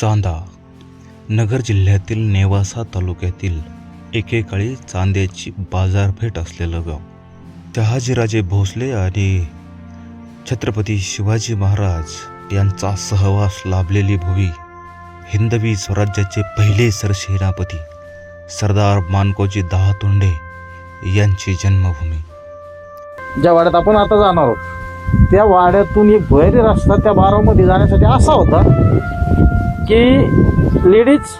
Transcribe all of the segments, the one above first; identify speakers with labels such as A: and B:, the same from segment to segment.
A: चांदा. नगर जिल्ह्यातील नेवासा तालुक्यातील एकेकाळी चांद्याची बाजारपेठ असलेलं गाव. शहाजीराजे भोसले आणि छत्रपती शिवाजी महाराज यांचा सहवास लाभलेली भुवी हिंदवी स्वराज्याचे पहिले सरसेनापती सरदार मानकोजी दहातोंडे यांची जन्मभूमी.
B: ज्या वाड्यात आपण आता जाणार आहोत त्या वाड्यातून एक भैरी रस्ता त्या बारामध्ये जाण्यासाठी असा होता. की लेडीज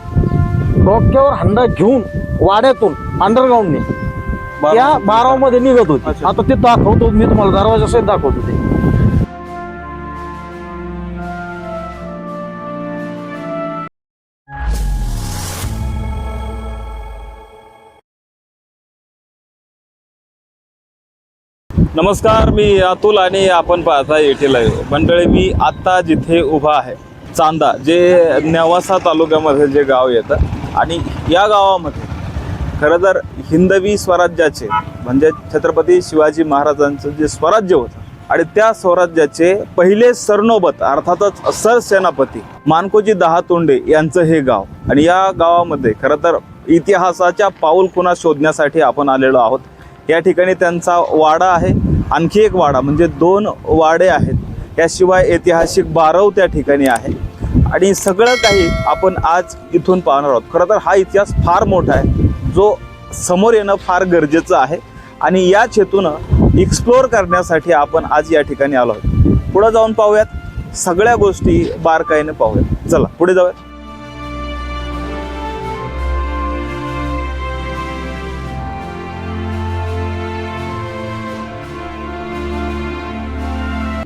B: डोक्यावर हंडा घेऊन वाड्यातून अंडरग्राऊंडने त्या बारामध्ये निघत होती. आता ते दाखवतो मी तुम्हाला दरवाजा सहित दाखवतो ते.
C: नमस्कार मी अतुल आणि आपण पाहता येथील आहे मंडळी मी आत्ता जिथे उभा आहे. चांदा जे नेवासा तालुक्यामध्ये जे गाव येतं आणि या गावामध्ये खरं तर हिंदवी स्वराज्याचे म्हणजे छत्रपती शिवाजी महाराजांचं जे स्वराज्य होतं आणि त्या स्वराज्याचे पहिले सरनोबत अर्थातच सरसेनापती मानकोजी दहातोंडे यांचं हे गाव. आणि या गावामध्ये खरं तर इतिहासाच्या पाऊलखुणा शोधण्यासाठी आपण आलेलो आहोत. या ठिकाणी त्यांचा वाडा आहे. आणखी एक वाडा म्हणजे दोन वाडे आहेत. याशिवाय ऐतिहासिक बारव त्या ठिकाणी आहे. आणि सगळं काही आपण आज इथून पाहणार आहोत. खरं तर हा इतिहास फार मोठा आहे. जो समोर येणं फार गरजेचं आहे. आणि याच हेतूनं एक्सप्लोअर करण्यासाठी आपण आज या ठिकाणी आलो आहोत. पुढं जाऊन पाहूयात. सगळ्या गोष्टी बारकाईने पाहूयात. चला पुढे जाऊयात.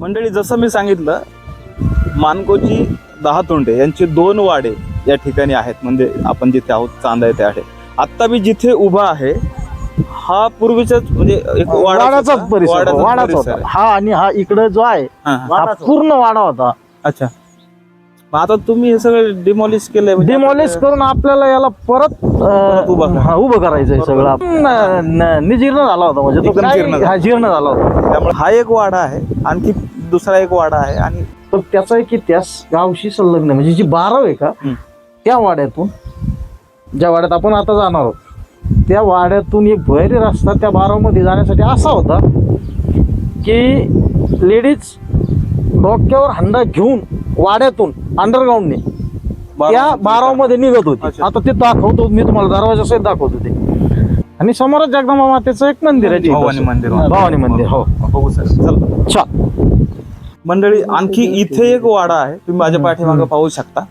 C: मंडळी जसं मी सांगितलं मानकोजी दहातोंडे यांचे दोन वाडे या ठिकाणी आहेत म्हणजे आपण जिथे आहोत चांदा येथे आहे आत्ता मी जिथे उभा आहे हा पूर्वीचाच म्हणजे एक वाडाच.
B: परिसर वाडाच
C: परिसर
B: होता
C: आहे.
B: हा आणि हा इकडे जो आहे
C: हा, हा.
B: हा पूर्ण वाडा होता
C: अच्छा मग आता तुम्ही हे सगळं डिमॉलिश केलंय म्हणजे
B: डिमॉलिश
C: आता-
B: करून आपल्याला याला परत
C: परत उभं करा.
B: हा, उभं करायचंय सगळं आपण, न- न- निजीर्ण झाला होता म्हणजे तो
C: एकदम
B: काय-
C: जीर्ण झाला.
B: हा जीर्ण झाला होता
C: त्यामुळे हा एक वाडा आहे आणखी दुसरा एक वाडा आहे आणि
B: तर त्याचा एक इतिहास गावशी संलग्न. म्हणजे जी बाराव आहे का. त्या वाड्यातून ज्या वाड्यात आपण आता जाणार आहोत त्या वाड्यातून एक भैरी रस्ता त्या बारावमध्ये जाण्यासाठी असा होता की लेडीज डोक्यावर हंडा घेऊन वाड्यातून अंडरग्राऊंडने त्या बारावमध्ये निघत होती. आता ते दाखवतो मी तुम्हाला दरवाजा सहित दाखवतो ते आणि समोरच जगदंबा मातेचं एक मंदिर आहे.
C: भवानी मंदिर
B: भवानी मंदिर हो
C: चला मंडळी आणखी इथे एक वाडा आहे. तुम्ही माझ्या पाठीमागे पाहू शकता.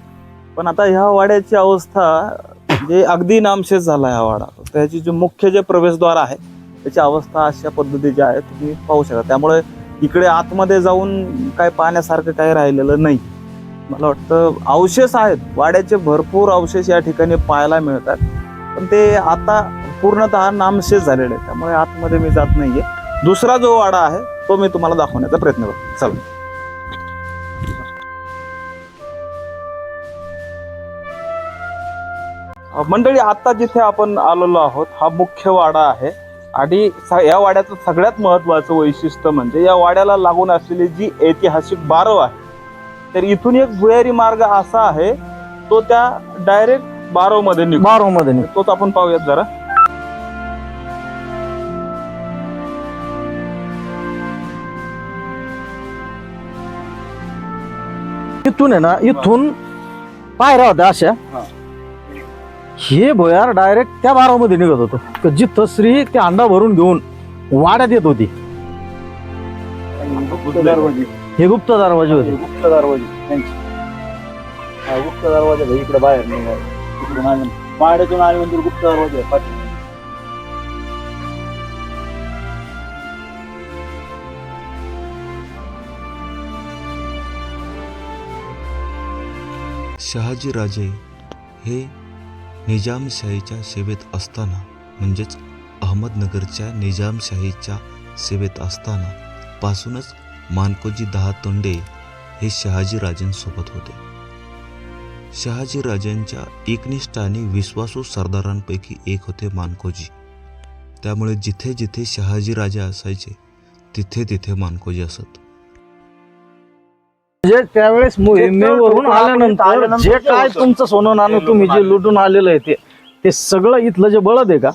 C: पण आता ह्या वाड्याची अवस्था म्हणजे अगदी नामशेष झाला ह्या वाडा. त्याची जे मुख्य जे प्रवेशद्वार आहे त्याची अवस्था अशा पद्धतीची आहे तुम्ही पाहू शकता. त्यामुळे इकडे आतमध्ये जाऊन काय पाहण्यासारखं काही राहिलेलं नाही. मला वाटतं अवशेष आहेत. वाड्याचे भरपूर अवशेष या ठिकाणी पाहायला मिळतात. पण ते आता पूर्णतः नामशेष झालेले आहे त्यामुळे आतमध्ये मी जात नाहीये. दुसरा जो वाडा आहे तो मी तुम्हाला दाखवण्याचा प्रयत्न करतो. चला. मंडळी आता जिथे आपण आलेलो आहोत हा मुख्य वाडा आहे. आणि या वाड्याचं सगळ्यात महत्वाचं वैशिष्ट्य म्हणजे या वाड्याला लागून असलेली जी ऐतिहासिक बारव आहे तर इथून एक भुयारी मार्ग असा आहे तो त्या डायरेक्ट बारवमध्ये निघतो.
B: बारावमध्ये निघ
C: तोच आपण पाहूयात जरा.
B: इथून आहे ना इथून पायऱ्या होत्या अशा. हे भोयार डायरेक्ट त्या बारामध्ये निघत होतं. क जिथं श्री ते अंडा भरून घेऊन वाड्यात येत होती. हे गुप्त दरवाजे होते.
D: गुप्त दरवाजे त्यांची हा गुप्त दरवाजा भाई इकडे बाहेर निघाला. इकडून आले. म्हणजे गुप्त दरवाजा आहे. पाठी
A: शहाजीराजे हे निजामशाहीच्या सेवेत असताना म्हणजेच अहमदनगरच्या निजामशाहीच्या सेवेत असताना पासूनच मानकोजी दहातोंडे हे शहाजीराजेंसोबत होते. शहाजीराजांच्या एकनिष्ठ आणि विश्वासू सरदारांपैकी एक होते मानकोजी. त्यामुळे जिथे जिथे शहाजीराजे असायचे तिथे तिथे मानकोजी असत.
B: म्हणजे त्यावेळेस मोहिमेवरून आल्यानंतर जे काय
D: होतं,
B: तुमचं सोनं नाणं
D: ते
B: तुम्ही जे लुटून आलेलं आहे ते ते सगळं इथलं जे बळद आहे का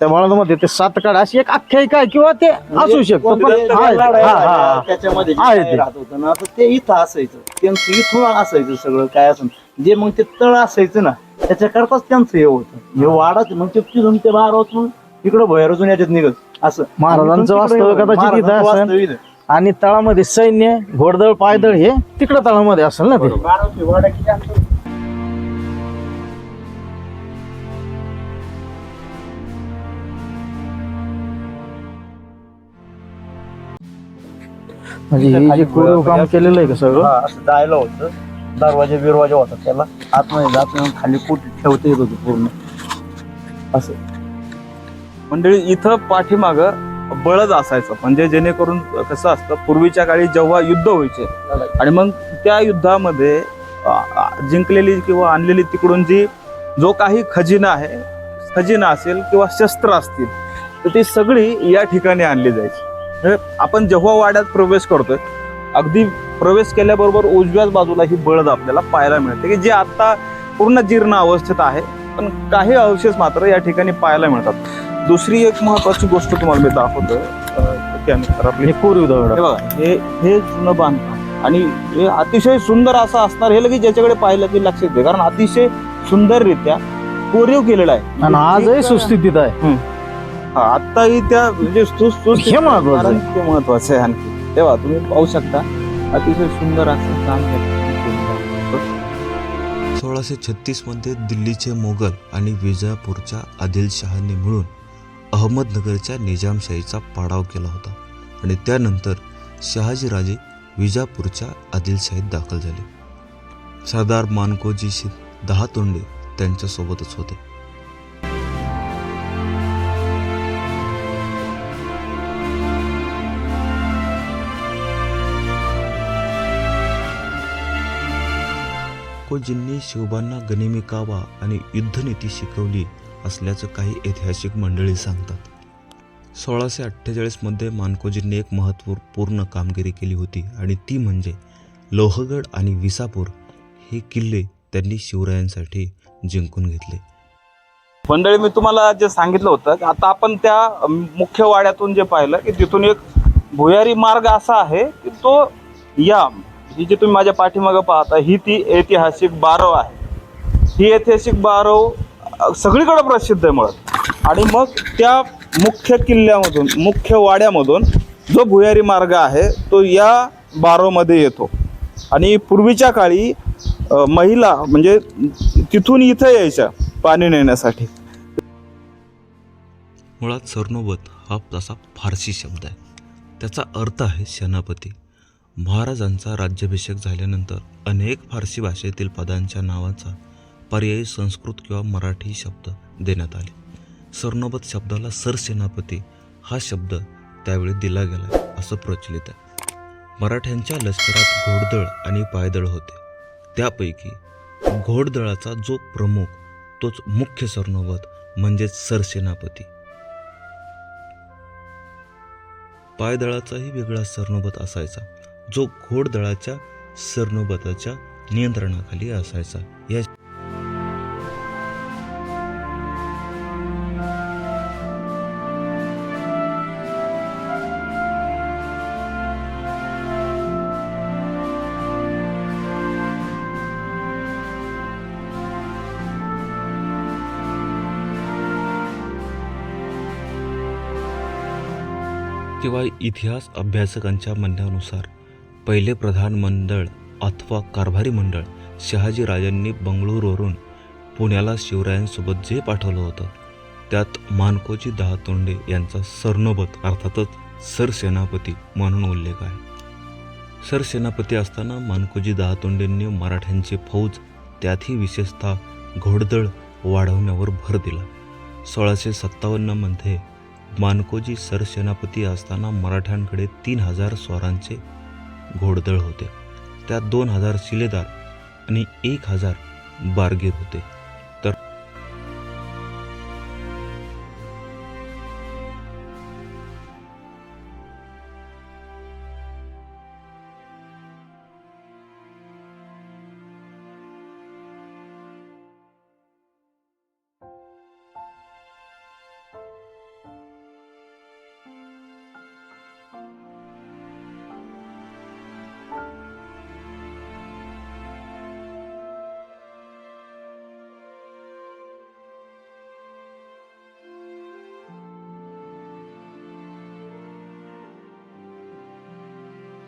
B: त्या बळदमध्ये ते सात काढ अशी एक आख्यायिका आहे किंवा ते असू शकतं पण
D: म्हणजे
B: आहे. हा, हा, हा.
D: त्याच्यामध्ये जे
B: आहे
D: काय
B: ते.
D: राहत होतं ना तर ते इथं असायचं त्यांचं इथून असायचं सगळं काय असं जे मग ते तळ असायचं ना त्याच्याकरताच त्यांचं हे होतं हे वाडाच मग ते तिथून ते बारातून इकडं भैरजून याच्यात निघत असं
B: महाराजांचं वास्तव्य
D: येऊन,
B: कदाचित इथं
D: महाराजांचं
B: असेल.
D: वास्तव्य इथं.
B: आणि तळामध्ये सैन्य घोडदळ पायदळ हे तिकडं तळामध्ये असेल ना ते? म्हणजे हे जे कोरीव काम केलेलं आहे का सगळं?
D: हा, असं जायला होतं. दरवाजे बिरवाजा होता त्याला. आतमध्ये जात नाही, खाली कुठ ठेवता येत होतं पूर्ण. असं.
C: मंडळी इथं पाठीमाग बळद असायचं. म्हणजे जेणेकरून कसं असतं पूर्वीच्या काळी जेव्हा युद्ध व्हायचे आणि मग त्या युद्धामध्ये जिंकलेली किंवा आणलेली तिकडून जी जो काही खजिना आहे खजिना असेल किंवा शस्त्र असतील तर ती सगळी या ठिकाणी आणली जायची. हे आपण जेव्हा वाड्यात प्रवेश करतोय अगदी प्रवेश केल्याबरोबर उजव्याच बाजूला ही बळद आपल्याला पाहायला मिळते की जे आता पूर्ण जीर्ण अवस्थेत आहे पण काही अवशेष मात्र या ठिकाणी पाहायला मिळतात. दुसरी एक महत्वाची गोष्ट तुम्हाला मी आपली
B: हे कोरीव दगड
C: हे बघा हे हे जुनं बांधकाम. आणि हे अतिशय सुंदर असं असणार हे लगेच ज्याच्याकडे पाहिलं की लक्षात येते कारण अतिशय सुंदररित्या कोरीव केलेलं आहे.
B: आणि आजही सुस्थितीत आहे.
C: हा, आत्ताही त्या म्हणजे
B: हे महत्वाचं आहे.
C: ते महत्वाचं आहे आणखी. तेव्हा तुम्ही पाहू शकता अतिशय सुंदर असं काम आहे.
A: सोळाशे छत्तीसमध्ये दिल्लीचे मोगल आणि विजापूरच्या आदिलशहांनी मिळून अहमदनगरच्या निजामशाहीचा पाडाव केला होता आणि त्यानंतर शहाजीराजे विजापूरच्या आदिलशाहीत दाखल झाले. सरदार मानकोजीशी दहा तोंडे त्यांच्यासोबतच होते. कोजींनी शिवबांना गनिमी कावा आणि युद्धनीती शिकवली. असल्याचं काही ऐतिहासिक मंडळी सांगतात. सोळाशे अठ्ठेचाळीसमध्ये मानकोजींनी एक महत्त्वपूर्ण कामगिरी केली होती आणि ती म्हणजे लोहगड आणि विसापूर हे किल्ले त्यांनी शिवरायांसाठी जिंकून घेतले.
C: मंडळी मी तुम्हाला जे सांगितलं होतं की आता आपण त्या मुख्य वाड्यातून जे पाहिलं की तिथून एक भुयारी मार्ग असा आहे की तो या ही जी तुम्ही माझ्या पाठीमागं पाहता ही ती ऐतिहासिक बारव आहे. ही ऐतिहासिक बारव सगळीकडे प्रसिद्ध आहे मुळात आणि मग त्या मुख्य किल्ल्यामधून मुख्य वाड्यामधून जो भुयारी मार्ग आहे तो या बारोमध्ये येतो. आणि पूर्वीच्या काळी महिला म्हणजे तिथून इथं यायच्या पाणी नेण्यासाठी.
A: मुळात सरनोबत हा तसा फारसी शब्द आहे. त्याचा अर्थ आहे सेनापती. महाराजांचा राज्याभिषेक झाल्यानंतर अनेक फारसी भाषेतील पदांच्या नावाचा पर्यायी संस्कृत किंवा मराठी शब्द देण्यात आले. सरनोबत शब्दाला सरसेनापती हा शब्द त्यावेळी दिला गेला असं प्रचलित आहे. मराठ्यांच्या लष्करात घोडदळ आणि पायदळ होते. त्यापैकी घोडदळाचा जो प्रमुख तोच मुख्य सरनोबत म्हणजेच सरसेनापती. पायदळाचाही वेगळा सरनोबत असायचा जो घोडदळाच्या सरनोबताच्या नियंत्रणाखाली असायचा. या किंवा इतिहास अभ्यासकांच्या म्हणण्यानुसार पहिले प्रधानमंडळ अथवा कारभारी मंडळ शहाजी राजांनी बंगळुरूवरून पुण्याला शिवरायांसोबत जे पाठवलं होतं त्यात मानकोजी दहातोंडे यांचा सरनोबत अर्थातच सरसेनापती म्हणून उल्लेख आहे. सरसेनापती असताना मानकोजी दहातोंडेंनी मराठ्यांची फौज त्यातही विशेषतः घोडदळ वाढवण्यावर भर दिला. सोळाशे सत्तावन्नमध्ये मानकोजी सरसेनापती असताना मराठ्यांकडे तीन हजार स्वारांचे घोडदळ होते. त्यात दोन हजार शिलेदार आणि एक हजार बारगीर होते.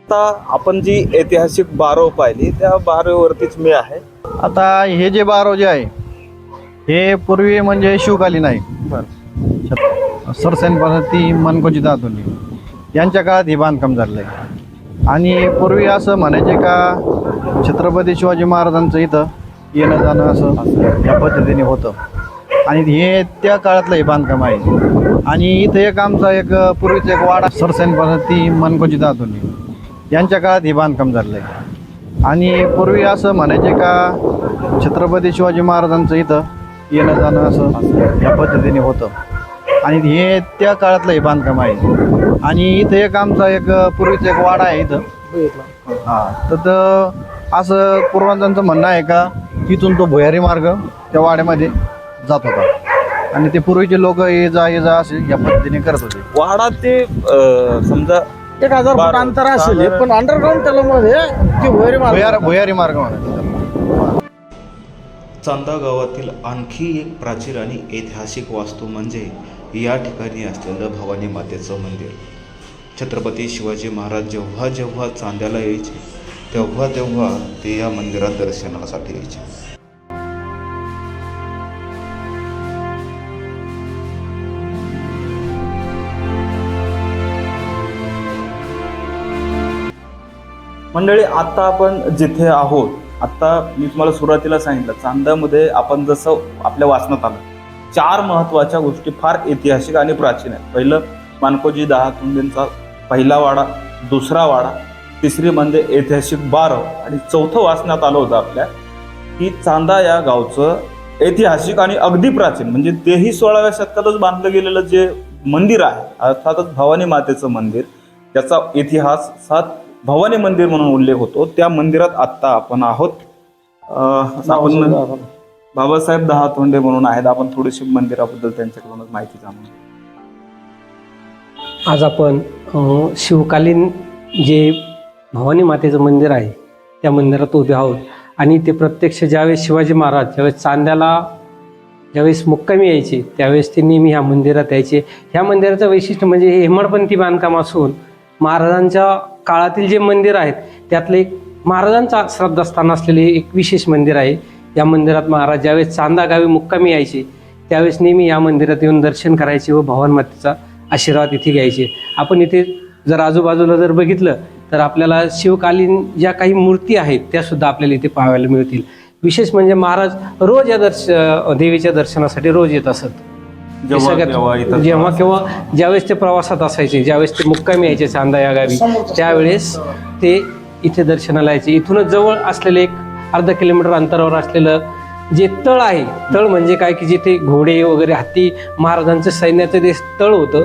C: आता आपण जी ऐतिहासिक बारव पाहिली त्या बारवेवरतीच मी आहे.
E: आता हे जे बारव जे आहे हे पूर्वी म्हणजे शिवकालीन आहे. सरसेन पद्धती मनकोची दातुनी यांच्या काळात हे बांधकाम झालेलं आहे आणि पूर्वी असं म्हणायचे का छत्रपती शिवाजी महाराजांचं इथं येणं जाणं असं या पद्धतीने होतं. आणि हे त्या काळातलं हे बांधकाम आहे. आणि इथं एक आमचा एक पूर्वीचा एक वाडा सरसेन पद्धती मनकोची दातुनी यांच्या काळात हे बांधकाम झालेलं आहे. आणि पूर्वी असं म्हणायचे का छत्रपती शिवाजी महाराजांचं इथं येणं जाणं असं या पद्धतीने होतं. आणि हे त्या काळातलं हे बांधकाम आहे. आणि इथं एक आमचा एक पूर्वीचा एक वाडा आहे इथं. हां तर असं पूर्वांजांचं म्हणणं आहे का इथून तो भुयारी मार्ग त्या वाड्यामध्ये जात होता. आणि ते पूर्वीचे लोक ये जा ये जा असे या पद्धतीने करत होते.
C: वाडा ते समजा
B: एक हजार फूट
C: बारा-
B: अंतर असेल हे, पण अंडरग्राऊंड त्याला मध्ये ती भुयारी मार्ग
E: भुयार भुयारी मार्ग
A: चांदा गावातील आणखी एक प्राचीन आणि ऐतिहासिक वास्तू म्हणजे या ठिकाणी असलेलं भवानी मातेचं मंदिर. छत्रपती शिवाजी महाराज जेव्हा जेव्हा चांद्याला यायचे तेव्हा तेव्हा ते या मंदिरात दर्शनासाठी यायचे.
C: मंडळी आत्ता आपण जिथे आहोत आत्ता मी तुम्हाला सुरुवातीला सांगितलं चांदामध्ये आपण जसं आपल्या वाचनात आलं चार महत्त्वाच्या गोष्टी फार ऐतिहासिक आणि प्राचीन आहेत. पहिलं मानकोजी दहा तुंडींचा पहिला वाडा दुसरा वाडा तिसरी म्हणजे ऐतिहासिक बारव आणि चौथं वाचण्यात आलं होतं आपल्या की चांदा या गावचं ऐतिहासिक आणि अगदी प्राचीन म्हणजे तेही सोळाव्या शतकातच बांधलं गेलेलं जे मंदिर आहे अर्थातच भवानी मातेचं मंदिर त्याचा इतिहास सात भवानी मंदिर म्हणून उल्लेख होतो. त्या मंदिरात आत्ता आपण आहोत. आपण बाबासाहेब दहा तोंडे म्हणून आहेत. आपण थोडीशी मंदिराबद्दल त्यांच्याकडूनच माहिती जाणून.
F: आज आपण शिवकालीन जे भवानी मातेचं मंदिर आहे त्या मंदिरात उभे आहोत. आणि ते प्रत्यक्ष ज्यावेळेस शिवाजी महाराज ज्यावेळेस चांद्याला ज्यावेळेस मुक्कामी यायचे त्यावेळेस ते नेहमी ह्या मंदिरात यायचे. ह्या मंदिराचं वैशिष्ट्य म्हणजे हे हेमाडपंथी बांधकाम असून महाराजांच्या काळातील जे मंदिर आहेत त्यातलं एक महाराजांचा श्रद्धास्थान असलेले एक विशेष मंदिर आहे. या मंदिरात महाराज ज्यावेळेस चांदा गावी मुक्कामी यायचे त्यावेळेस नेहमी या मंदिरात येऊन दर्शन करायचे व भवन मातेचा आशीर्वाद इथे घ्यायचे. आपण इथे जर आजूबाजूला जर बघितलं तर आपल्याला शिवकालीन ज्या काही मूर्ती आहेत त्या सुद्धा आपल्याला इथे पाहायला मिळतील. विशेष म्हणजे महाराज रोज या दर्श देवीच्या दर्शनासाठी रोज येत असत. हे
C: जेव्हा
F: सगळ्यात-
C: केव्हा
F: ज्यावेळेस ते प्रवासात असायचे ज्यावेळेस ते मुक्कामी यायचे चांदा या गावी त्यावेळेस ते इथे दर्शनाला यायचे. इथूनच जवळ असलेले एक अर्धा किलोमीटर अंतरावर असलेलं जे तळ आहे तळ म्हणजे काय की जिथे घोडे वगैरे हत्ती महाराजांचं सैन्याचं जे तळ होतं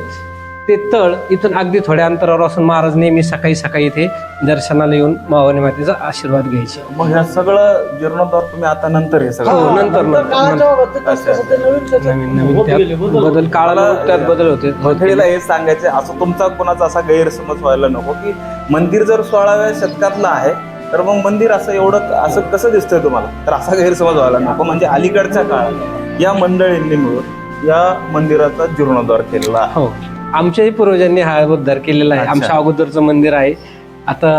F: ते तळ इथून अगदी थोड्या अंतरावर असून महाराज नेहमी सकाळी सकाळी इथे दर्शनाला येऊन मावानी मातेचा आशीर्वाद घ्यायचे.
C: मग ह्या सगळं जीर्णोद्धार तुम्ही आता नंतर हे
F: हो
C: सगळं
F: नंतर नंतर
B: नवीन
F: नवीन त्यात
B: बदल.
F: काळाला त्यात बदल होते.
C: मंडळीला हे सांगायचं असं तुमचा कोणाचा असा गैरसमज व्हायला नको की मंदिर जर सोळाव्या शतकातलं आहे तर मग मंदिर असं एवढं असं कसं दिसतंय तुम्हाला? तर असा गैरसमज व्हायला नको. म्हणजे अलीकडच्या काळात या मंडळींनी मिळून या मंदिराचा जीर्णोद्धार केलेला आहे.
F: हो. आमच्याही पूर्वजांनी हा उद्धार केलेला आहे. आमच्या अगोदरचं मंदिर आहे. आता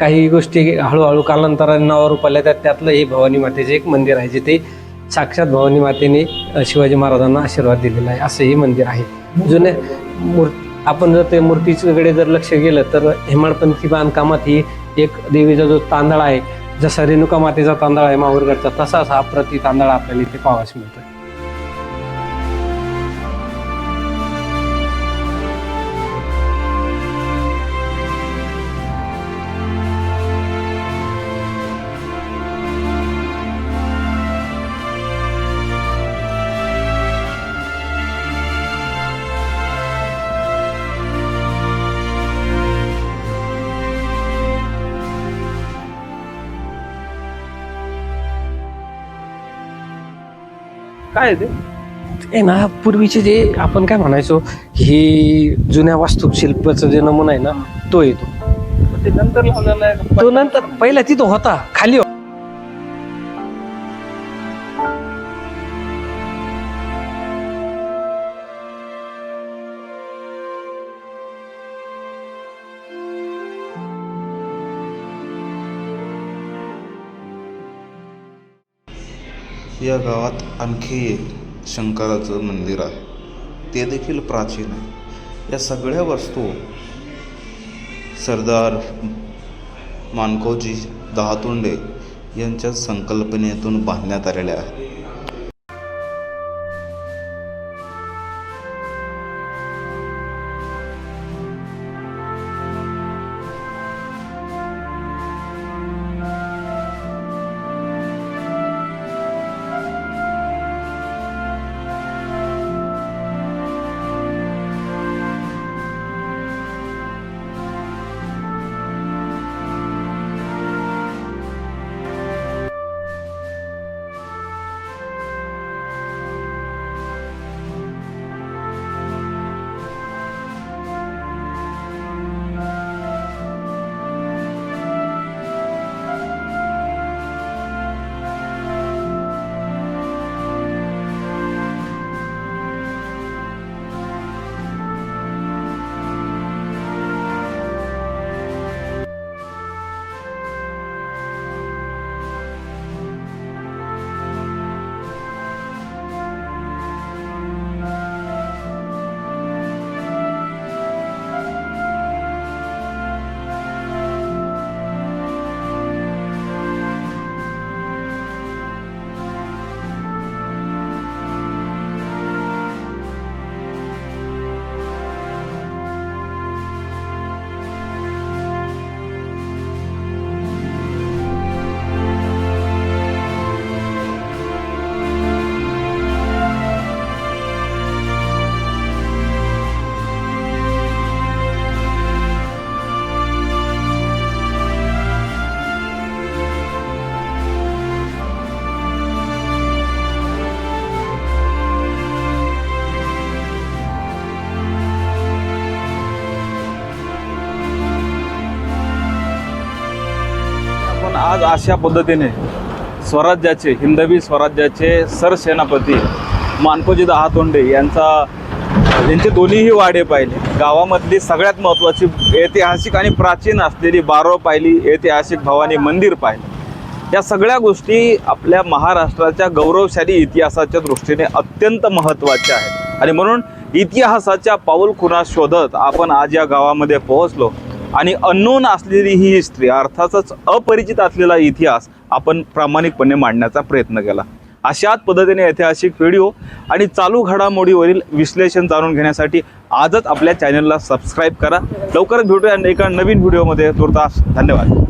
F: काही गोष्टी हळूहळू कालांतराने नावारूप आल्या त्यात त्यातलं हे भवानी मातेचे एक मंदिर आहे जिथे साक्षात भवानी मातेने शिवाजी महाराजांना आशीर्वाद दिलेला आहे. असं हे मंदिर आहे. जुने मूर् आपण जर ते मूर्तीकडे जर लक्ष गेलं तर हेमाडपंथी बांधकामात ही एक देवीचा जो तांदळा आहे जसा रेणुका मातेचा तांदळा आहे माहूरगडचा तसाच हा प्रति तांदळा आपल्याला इथे पाहावास मिळतोय.
C: काय आहे ते?
F: आहे ना पूर्वीचे जे आपण काय म्हणायचो ही जुन्या वास्तुशिल्पाचा जे नमुना आहे ना तो येतो.
C: ते नंतर लावलेलं आहे.
F: तो नंतर पहिला तिथं होता खाली
A: या गावात आणखी एक शंकराचं मंदिर आहे. ते देखील प्राचीन आहे. या सगळ्या वस्तू सरदार मानकोजी दहातोंडे यांच्या संकल्पनेतून बांधण्यात आलेल्या आहेत.
C: अशा पद्धतीने स्वराज्याचे हिंदवी स्वराज्याचे सरसेनापती मानकोजी दहातोंडे यांचा यांचे दोन्हीही वाडे पाहिले. गावामधली सगळ्यात महत्त्वाची ऐतिहासिक आणि प्राचीन असलेली बारो पाहिली ऐतिहासिक भवानी मंदिर पाहिलं. या सगळ्या गोष्टी आपल्या महाराष्ट्राच्या गौरवशाली इतिहासाच्या दृष्टीने अत्यंत महत्त्वाच्या आहेत. आणि म्हणून इतिहासाच्या पाऊल खुणा शोधत आपण आज या गावामध्ये पोहोचलो. आणि अननोन असलेली ही हिस्ट्री अर्थातच अपरिचित असलेला इतिहास आपण प्रामाणिकपणे मांडण्याचा प्रयत्न केला. अशाच पद्धतीने ऐतिहासिक व्हिडिओ आणि चालू घडामोडीवरील विश्लेषण जाणून घेण्यासाठी आजच आपल्या चॅनलला सबस्क्राईब करा. लवकरच भेटूया एका नवीन व्हिडिओमध्ये तुर्तास धन्यवाद.